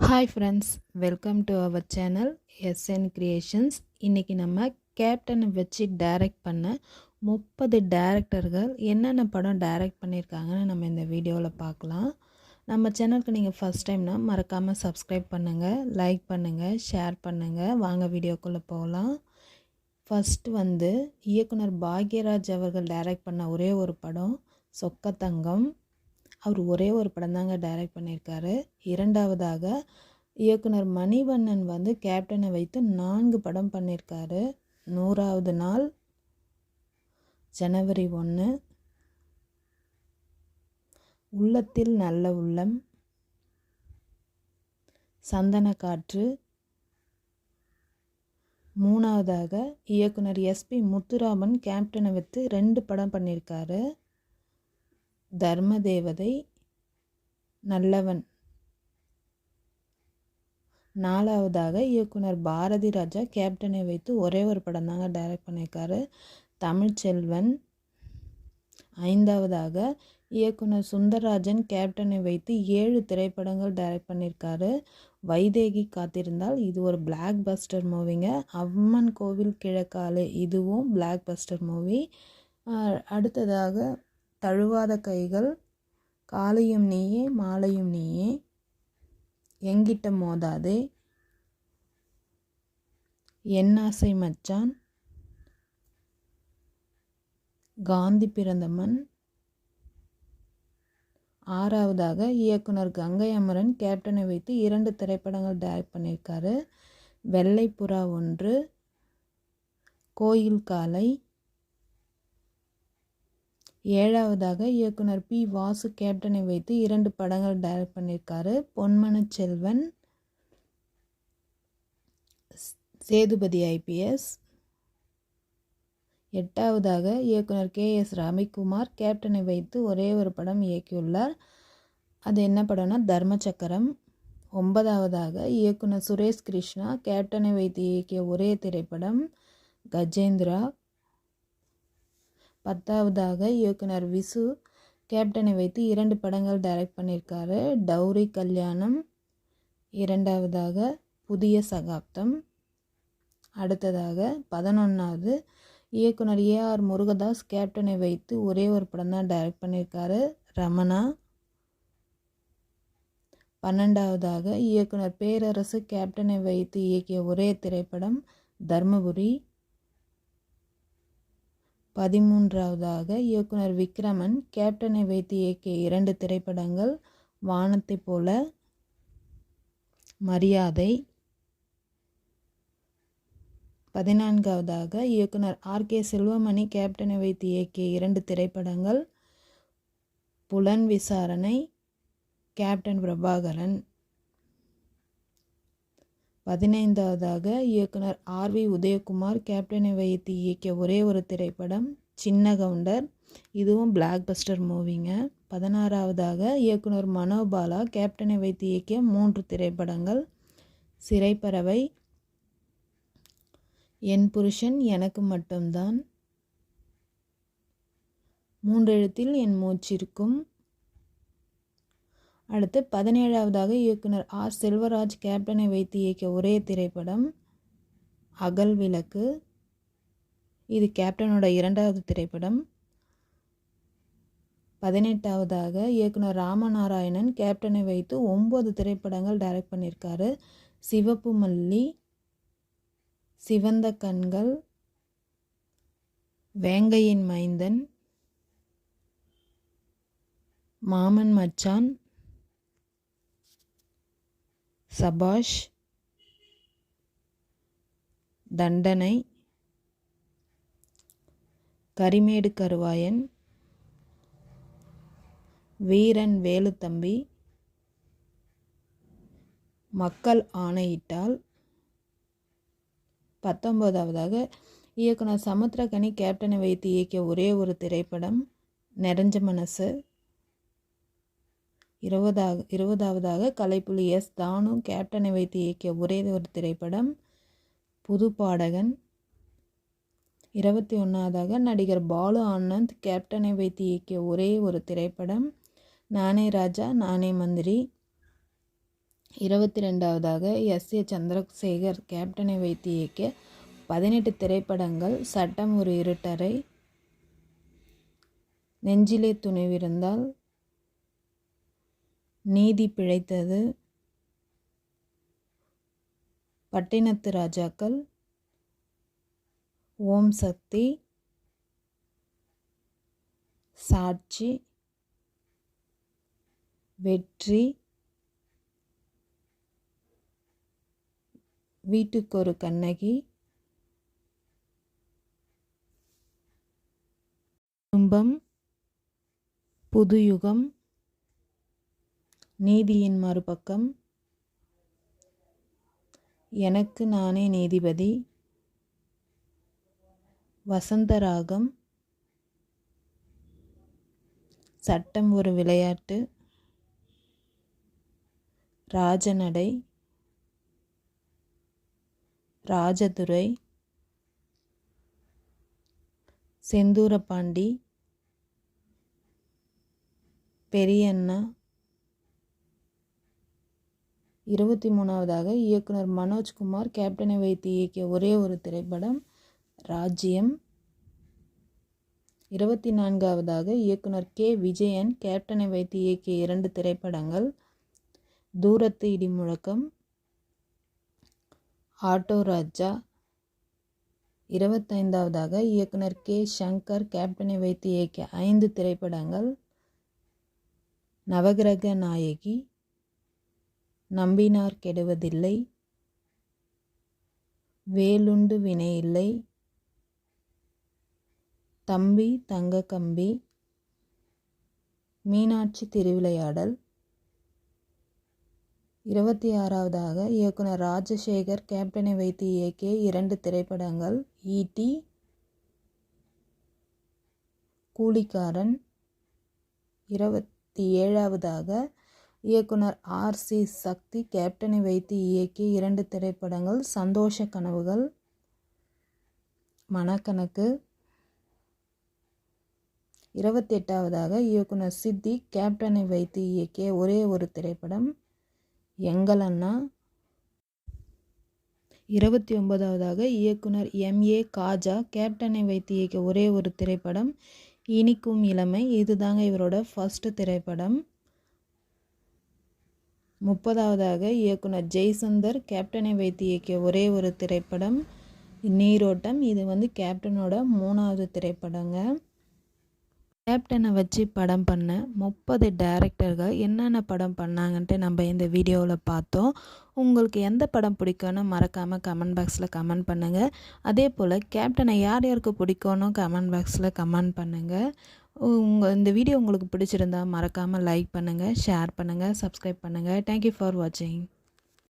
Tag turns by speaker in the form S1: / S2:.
S1: Hi friends welcome to our channel S N creations இன்றைக்கி நம்ம கேப்டனை வச்சு டைரக்ட் பண்ண முப்பது டேரக்டர்கள் என்னென்ன படம் டைரக்ட் பண்ணியிருக்காங்கன்னு நம்ம இந்த வீடியோவில் பார்க்கலாம். நம்ம சேனலுக்கு நீங்கள் ஃபஸ்ட் டைம்னா மறக்காமல் சப்ஸ்கிரைப் பண்ணுங்கள் லைக் பண்ணுங்கள் ஷேர் பண்ணுங்கள் வாங்க வீடியோக்குள்ளே போகலாம். ஃபஸ்ட் வந்து இயக்குனர் பாக்யராஜ் அவர்கள் டைரக்ட் பண்ண ஒரே ஒரு படம் சொக்கத்தங்கம். அவர் ஒரே ஒரு படம் தாங்க டைரக்ட் பண்ணியிருக்காரு. இரண்டாவதாக இயக்குனர் மணிவண்ணன் வந்து கேப்டனை வைத்து நான்கு படம் பண்ணியிருக்காரு. நூறாவது நாள் ஜனவரி ஒன்று உள்ளத்தில் நல்ல உள்ளம். சந்தன காற்று. மூணாவதாக இயக்குனர் எஸ்பி முத்துராமன் கேப்டனை வைத்து ரெண்டு படம் பண்ணியிருக்காரு. தர்ம தேவதை நல்லவன். நாலாவதாக இயக்குனர் பாரதி ராஜா கேப்டனை வைத்து ஒரே ஒரு படம் தாங்க டைரக்ட் பண்ணியிருக்காரு. தமிழ்ச்செல்வன் ஐந்தாவதாக இயக்குனர் சுந்தரராஜன் கேப்டனை வைத்து ஏழு திரைப்படங்கள் டைரக்ட் பண்ணியிருக்காரு. வைதேகி காத்திருந்தால் இது ஒரு பிளாக் பஸ்டர் மூவிங்க அம்மன் கோவில் கிழக்காலே இதுவும் பிளாக் பஸ்டர் மூவி அடுத்ததாக தழுவாத கைகள் காலையும் நீயே மாலையும் நீயே எங்கிட்ட மோதாதே. என்னாசை மச்சான் காந்தி பிறந்த மண். ஆறாவதாக இயக்குனர் கங்கை அமரன் கேப்டனை வைத்து இரண்டு திரைப்படங்கள் டைரக்ட் பண்ணியிருக்காரு. வெள்ளைப்புறா ஒன்று கோயில் காலை ஏழாவதாக இயக்குனர் பி. வாசு கேப்டனை வைத்து இரண்டு படங்கள் டைரக்ட் பண்ணியிருக்காரு. பொன்மன செல்வன் சேதுபதி ஐபிஎஸ் எட்டாவதாக இயக்குனர் கே. எஸ். ரவிக்குமார் கேப்டனை வைத்து ஒரே ஒரு படம் இயக்கியுள்ளார். அது என்ன படம்னா தர்மச்சக்கரம் ஒன்பதாவதாக இயக்குனர் சுரேஷ் கிருஷ்ணா கேப்டனை வைத்து இயக்கிய ஒரே திரைப்படம் கஜேந்திரா. பத்தாவதாக இயக்குனர் விசு கேப்டனை வைத்து இரண்டு படங்கள் டைரக்ட் பண்ணியிருக்காரு. டௌரி கல்யாணம் இரண்டாவதாக புதிய சகாப்தம் அடுத்ததாக பதினொன்றாவது இயக்குனர் ஏஆர் முருகதாஸ் கேப்டனை வைத்து ஒரே ஒரு படம் தான் டைரக்ட் பண்ணியிருக்காரு. ரமணா. பன்னெண்டாவதாக இயக்குனர் பேரரசு கேப்டனை வைத்து இயக்கிய ஒரே திரைப்படம் தர்மபுரி. பதிமூன்றாவதாக இயக்குனர் விக்ரமன் கேப்டனை வைத்து இயக்கிய இரண்டு திரைப்படங்கள் வானத்தை போல மரியாதை. பதினான்காவதாக இயக்குனர் ஆர். கே. செல்வமணி கேப்டனை வைத்து இயக்கிய இரண்டு திரைப்படங்கள் புலன் விசாரணை கேப்டன் பிரபாகரன். பதினைந்தாவதாக இயக்குனர் ஆர் வி உதயகுமார் கேப்டனை வைத்து இயக்கிய ஒரே ஒரு திரைப்படம் சின்ன கவுண்டர். இதுவும் பிளாக் பஸ்டர் மூவிங்க பதினாறாவதாக இயக்குனர் மனோபாலா கேப்டனை வைத்து இயக்கிய மூன்று திரைப்படங்கள். சிறைப்பறவை என் புருஷன் எனக்கு மட்டும்தான். மூன்றெழுத்தில் என் மூச்சிருக்கும் அடுத்து பதினேழாவதாக இயக்குனர் ஆர். செல்வராஜ் கேப்டனை வைத்து இயக்கிய ஒரே திரைப்படம் அகல் விளக்கு. இது கேப்டனோட இரண்டாவது திரைப்படம். பதினெட்டாவதாக இயக்குனர் ராமநாராயணன் கேப்டனை வைத்து ஒம்பது திரைப்படங்கள் டைரக்ட் பண்ணியிருக்காரு. சிவப்பு மல்லி சிவந்த கண்கள் வேங்கையின் மைந்தன் மாமன் மச்சான் சபாஷ் தண்டனை கரிமேடு கருவாயன் வீரன் வேலுத்தம்பி மக்கள் ஆணையிட்டால். பத்தொன்பதாவதாக இயக்குனர் சமுத்திரகனி கேப்டனை வைத்து இயக்கிய ஒரே ஒரு திரைப்படம் நெறஞ்ச மனசு. இருபதாக இருபதாவதாக கலைப்புலி எஸ். தானு கேப்டனை வைத்து இயக்கிய ஒரே ஒரு திரைப்படம் புது பாடகன் இருபத்தி ஒன்றாவதாக நடிகர் பாலு ஆனந்த் கேப்டனை வைத்து இயக்கிய ஒரே ஒரு திரைப்படம் நானே ராஜா நானே மந்திரி. இருபத்தி ரெண்டாவதாக எஸ். ஏ. சந்திரசேகர் கேப்டனை வைத்து இயக்கிய பதினெட்டு திரைப்படங்கள் சட்டம் ஒரு இருட்டரை நெஞ்சிலே துணிவிருந்தால் நீதி பிழைத்தது. பட்டினத்து ராஜாக்கள். ஓம் சக்தி. சாட்சி. வெற்றி. வீட்டுக்கொரு கண்ணகி. குடும்பம். புதுயுகம். நீதியின் மறுபக்கம். எனக்கு நானே நீதிபதி. வசந்தராகம். சட்டம் ஒரு விளையாட்டு. ராஜநடை. ராஜதுரை. செந்தூரபாண்டி பெரியண்ணா. இருபத்தி மூணாவதாக இயக்குனர் மனோஜ்குமார் கேப்டனை வைத்து இயக்கிய ஒரே ஒரு திரைப்படம் ராஜ்யம். இருபத்தி நான்காவதாக இயக்குனர் கே. விஜயன் கேப்டனை வைத்து இயக்கிய இரண்டு திரைப்படங்கள் தூரத்து இடிமுழக்கம் ஆட்டோ ராஜா. இருபத்தைந்தாவதாக இயக்குனர் கே. சங்கர் கேப்டனை வைத்து இயக்கிய ஐந்து திரைப்படங்கள் நவகிரக நாயகி. நம்பினார் கெடுவதில்லை. வேலுண்டு வினையில்லை. தம்பி தங்க கம்பி. மீனாட்சி திருவிளையாடல். இருபத்தி ஆறாவதாக இயக்குனர் ராஜசேகர் கேப்டனை வைத்து இயக்கிய இரண்டு திரைப்படங்கள் ஈட்டி கூலிக்காரன். இருபத்தி ஏழாவதாக இயக்குனர் ஆர். சி. சக்தி கேப்டனை வைத்து இயக்கிய இரண்டு திரைப்படங்கள் சந்தோஷ கனவுகள் மனக்கணக்கு. இருபத்தெட்டாவதாக இயக்குனர் சித்தி கேப்டனை வைத்து இயக்கிய ஒரே ஒரு திரைப்படம் எங்கள் அண்ணா. இருபத்தி ஒன்பதாவதாக இயக்குனர் எம். ஏ. காஜா கேப்டனை வைத்து இயக்கிய ஒரே ஒரு திரைப்படம் இனிக்கும் இளமை. இதுதாங்க இவரோட ஃபஸ்ட்டு திரைப்படம். முப்பதாவதாக இயக்குனர் ஜெய்சந்தர் கேப்டனை வைத்து இயக்கிய ஒரே ஒரு திரைப்படம் நீரோட்டம். இது வந்து கேப்டனோட மூணாவது திரைப்படங்க. கேப்டனை வச்சு படம் பண்ண முப்பது டேரக்டர்கள் என்னென்ன படம் பண்ணாங்கன்ட்டு நம்ம இந்த வீடியோவில் பார்த்தோம். உங்களுக்கு எந்த படம் பிடிக்கும்னு மறக்காமல் கமெண்ட் பாக்ஸில் கமெண்ட் பண்ணுங்கள் அதே போல் கேப்டனை யார் யாருக்கு பிடிக்கும்னு கமெண்ட் பாக்ஸில் கமெண்ட் பண்ணுங்கள் உங்கள் இந்த வீடியோ உங்களுக்கு பிடிச்சிருந்தா மறக்காமல் லைக் பண்ணுங்கள் ஷேர் பண்ணுங்கள் சப்ஸ்கிரைப் பண்ணுங்கள் தேங்க்யூ ஃபார் வாட்சிங்